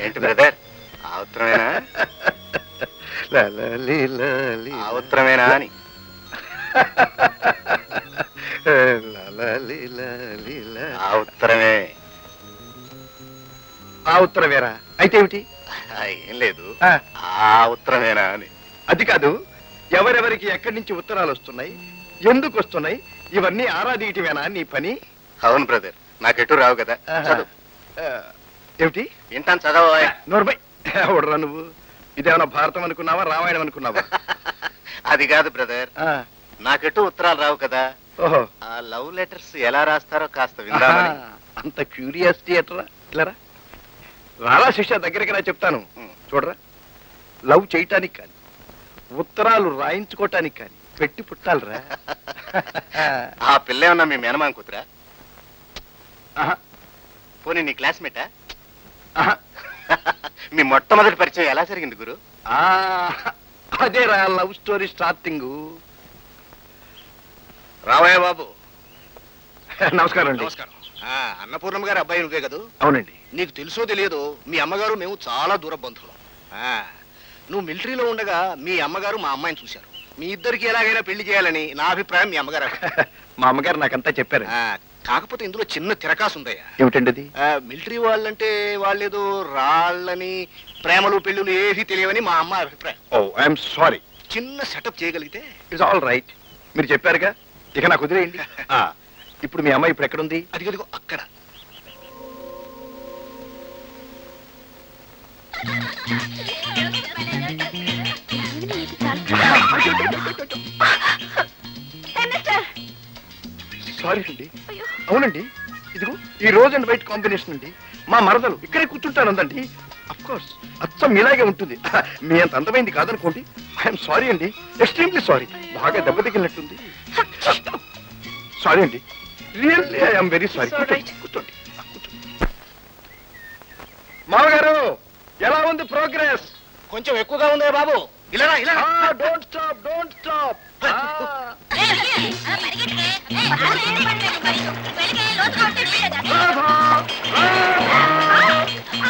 ఏంటి బ్రదర్ ఆ ఉత్తరమేనా అని ఆ ఉత్తరమే ఆ ఉత్తరవేరా అయితే ఏమిటి ఏం లేదు ఆ ఉత్తరమేనా అని అది కాదు ఎవరెవరికి ఎక్కడి నుంచి ఉత్తరాలు వస్తున్నాయి ఎందుకు వస్తున్నాయి ఇవన్నీ ఆరాధీయటమేనా నీ పని? అవును బ్రదర్ నాకెటు రావు కదా. చదువు. ఆ, ఏమిటి? వింటాను చదవ నోర్మై. ఎవడరా నువ్వు? ఇదేమన్నా భారతం అనుకున్నావా రామాయణం అనుకున్నావా? అది కాదు బ్రదర్. ఆ, నాకెటు ఉత్తరాలు రావు కదా. ఓహో. ఆ లవ్ లెటర్స్ ఎలా రాస్తారో కాస్త విందామని. ఆహా, అంత క్యూరియాసిటీ ఎట్రా ఇట్లరా రాలా శిష్య దగ్గరికి రా చెప్తాను. ఉం. చూడరా లవ్ చేయటానికి కానీ ఉత్తరాలు రాయించుకోవటానికి కానీ పెట్టి పుట్టాలరా. ఆ పిల్ల ఏమన్నా మీ మేనమామ కూతురా? పోనీ నీ క్లాస్మేటా. మీ మొట్టమొదటి పరిచయం ఎలా జరిగింది గురు? ఆ, అదేరా లవ్ స్టోరీ స్టార్టింగ్. రావయ్య బాబు. నమస్కారం అండి. నమస్కారం. ఆ, అన్నపూర్ణమ్మ గారి అబ్బాయి నువ్వే కదూ? అవునండి. నీకు తెలుసో తెలియదో మీ అమ్మగారు మేము చాలా దూర బంధువులం. ఆ, నువ్వు మిలిటరీలో ఉండగా మీ అమ్మగారు మా అమ్మాయిని చూశారు. మీ ఇద్దరికి ఎలాగైనా పెళ్ళి చేయాలని నా అభిప్రాయం మీ అమ్మగారు. మా అమ్మగారు నాకంతా చెప్పారు ఆ, కాకపోతే ఇందులో చిన్న తిరకాసు ఉందయ్యా. ఏమిటండి అది? ఆ, మిలిటరీ వాళ్ళంటే వాళ్ళేదో రాళ్ళని ప్రేమలు పెళ్ళులు ఏవి తెలియవని మా అమ్మ అభిప్రాయం. Oh I'm sorry. చిన్న సెటప్ చేయగలిగితే ఇట్స్ ఆల్ రైట్. మీరు చెప్పారుగా? ఇక నాకు వదిలేయండి. ఆ, ఇప్పుడు మీ అమ్మాయి ఇప్పుడు ఎక్కడుంది? అదిగదిగో అక్కడ. సారీ అండి అవునండి. ఇదిగో ఈ రోజ్ అండ్ వైట్ కాంబినేషన్ అండి. మా మరదలు ఇక్కడే కూర్చుంటానందండి అఫ్ కోర్స్ అచ్చం మీలాగే ఉంటుంది. మీ అంత అందమైంది కాదనుకోండి. ఐఎమ్ సారీ అండి. ఎక్స్ట్రీమ్లీ సారీ బాగా దెబ్బ తగిలినట్టుంది. సారీ అండి. రియల్లీ ఐఎమ్ వెరీ సారీ కూర్చోండి. మామగారు ఎలా ఉంది ప్రోగ్రెస్ కొంచెం ఎక్కువగా ఉందే బాబు. ఇలా ఇలా. Don't stop don't stop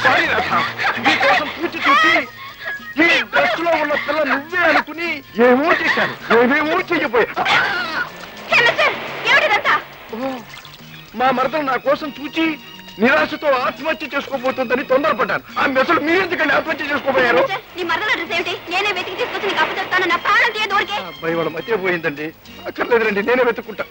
sorry Radha నీకోసం పూచి చూసి ఈ డ్రెస్లో ఉన్న పిల్ల నువ్వే అనుకుని ఏమో చేశాను ఏమేమో చెయ్యబోయా ఓ, మా మరదలు నా కోసం చూచి నిరాశతో ఆత్మహత్య చేసుకోబోతుందని తొందరపడ్డాను ఆ మెసలు మీరెందుకండి ఆత్మహత్య చేసుకోబోయారు? నీ మరదల అడ్రస్ ఏమిటి? నేనే వెతికి తీసుకొచ్చి నీకు అప్పచెప్తాను. నా ప్రాణం తీయ దూరికే. అబ్బాయి వాళ్ళ మధ్య పోయిందండి. అక్కర్లేదురండి నేనే వెతుక్కుంటా.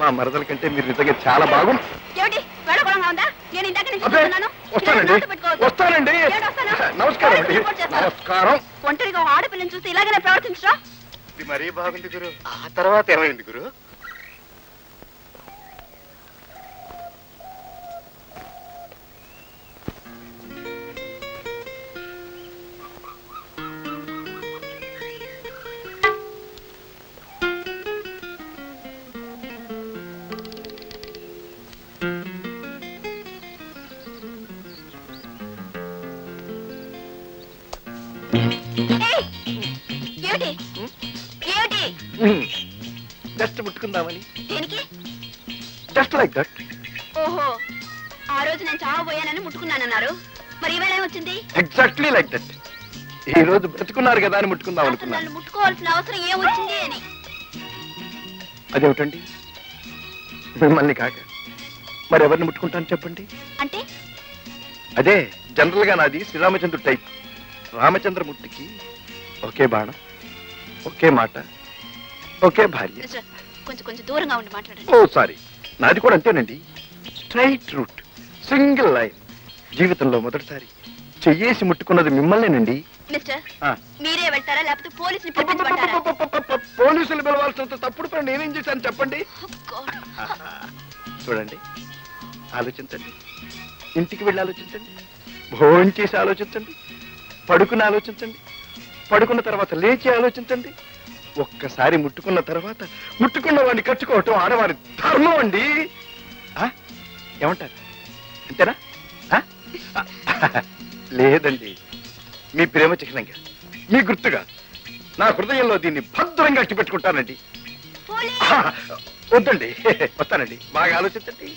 మా మరదల కంటే మీరు నిజంగా చాలా బాగుంది ఏమిటి? గడపడంగా ఉందా నేను ఇందాక నుంచి అబ్బే చూస్తున్నాను వస్తానండి. ఇలా నోటు పెట్టుకోవద్దు. వస్తానండి. ఏడు వస్తాను? నమస్కారం అండి. రిపోర్ట్. నమస్కారం. ఒంటరిగా ఆడపిల్లని చూసి ఇలాగనే ప్రవర్తించరా? ఇది మరీ బాగుంది గురు. ఆ తర్వాత ఏమైంది గురు? ఏమిటి ఏమిటి జస్ట్ ముట్టుకుందామని దేనికి జస్ట్ లైక్ దట్ ఓహో ఆ రోజు నేను చావబోయానని ముట్టుకున్నానన్నారు. మరి ఈవేళ ఏమొచ్చింది ఎగ్జాక్ట్లీ లైక్ దట్ ఈ రోజు బ్రతుకున్నారు కదా అని ముట్టుకుందాం అసలు అనుకున్నాను. నన్ను ముట్టుకోవాల్సిన అవసరం ఏమొచ్చింది అని? అదేమిటండి? మిమ్మల్ని కాక మరెవరిని ముట్టుకుంటాను చెప్పండి? అంటే? అదే జనరల్గా నాది శ్రీరామచంద్రుడు టైప్ రామచంద్రమూర్తికి ఒకే బాణం ఒకే మాట ఒకే భార్య. మిస్టర్, కొంచెం కొంచెం దూరంగా ఉండి మాట్లాడండి. Oh sorry. నాది కూడా అంతేనండి. Straight route single line. జీవితంలో మొదటిసారి చెయ్యేసి ముట్టుకున్నది మిమ్మల్నేనండి. మిస్టర్ ఆ. మీరే వెళ్తారా? లేకపోతే పోలీసుని పిలిపించమంటారా? పోలీసులు పిలవాల్సినంత తప్పుడు పని నేనేం చేశాను చెప్పండి? Oh, God. చూడండి ఆలోచించండి. ఇంటికి వెళ్ళి ఆలోచించండి. భోజనం చేసి ఆలోచించండి. పడుకుని ఆలోచించండి. పడుకున్న తర్వాత లేచి ఆలోచించండి. ఒక్కసారి ముట్టుకున్న తర్వాత ముట్టుకున్న వాడిని కట్టుకోవటం ఆడవారి ధర్మం అండి? ఏమంటారు? అంతేనా? లేదండి. మీ ప్రేమ చిహ్నంగా మీ గుర్తుగా నా హృదయంలో దీన్ని భద్రంగా అట్టి పెట్టుకుంటానండి వద్దండి. వస్తానండి. బాగా ఆలోచించండి.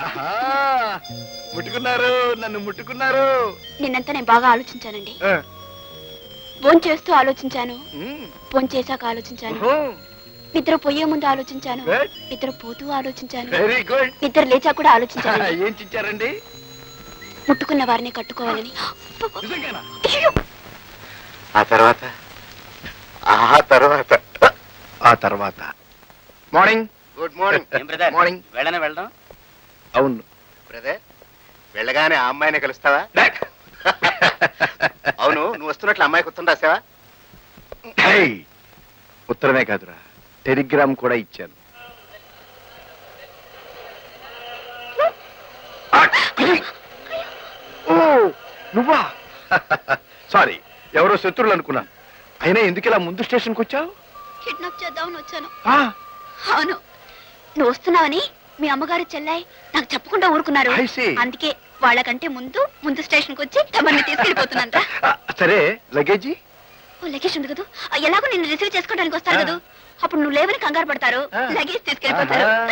ఆహా, ముట్టుకున్నారు నన్ను ముట్టుకున్నారు. నిన్నంతా నేను బాగా ఆలోచించానండి. ఆ, ఫోన్ చేస్తూ ఆలోచించాను. ఉమ్, ఫోన్ చేశాక ఆలోచించాను. ఓహో, నిద్ర పోయే ముందు ఆలోచించాను. Good. నిద్ర పోతూ ఆలోచించాను. వెరీ గుడ్ నిద్ర లేచా కూడా ఆలోచించాను. ఏం చిచ్చారండి? ముట్టుకున్న వారిని కట్టుకోవాలని. నిజంగానా? అయ్యో! ఆ తర్వాత? ఆ తర్వాత. ఆ తర్వాత. మార్నింగ్ గుడ్ మార్నింగ్ ఏం బ్రదర్? మార్నింగ్ వెళ్ళనే వెళ్దాం అవును. బ్రదర్ వెళ్ళగానే ఆ అమ్మాయిని కలుస్తావా? అవును నువ్వు వస్తున్నట్లు అమ్మాయికి ఉత్తరం రాసావా? హై! ఉత్తరమే కాదురా. టెలిగ్రామ్ కూడా ఇచ్చాను. ఓ నువ్వా? సారీ ఎవరో శత్రువులు అనుకున్నాను. అయినా ఎందుకు ఇలా ముందు స్టేషన్కి వచ్చావు? కిడ్నాప్ చేద్దామని వచ్చాను. ఆ, అవును. నువ్వు వస్తున్నావని మీ అమ్మగారు చెల్లాయి నాకు చెప్పకుండా ఊరుకున్నారు I see. అందుకే వాళ్ళకంటే ముందు ముందు స్టేషన్కి వచ్చి తమని తీసుకెళ్ళిపోతున్నాను సరే లగేజీ ఓ లగేజ్ ఉంది కదా ఎలాగో నిన్ను రిసీవ్ చేసుకోవడానికి వస్తారు. కదా అప్పుడు నువ్వు లేవని కంగారు పడతారు ఆ. లగేజ్ తీసుకెళ్ళిపోతారు ఆహా.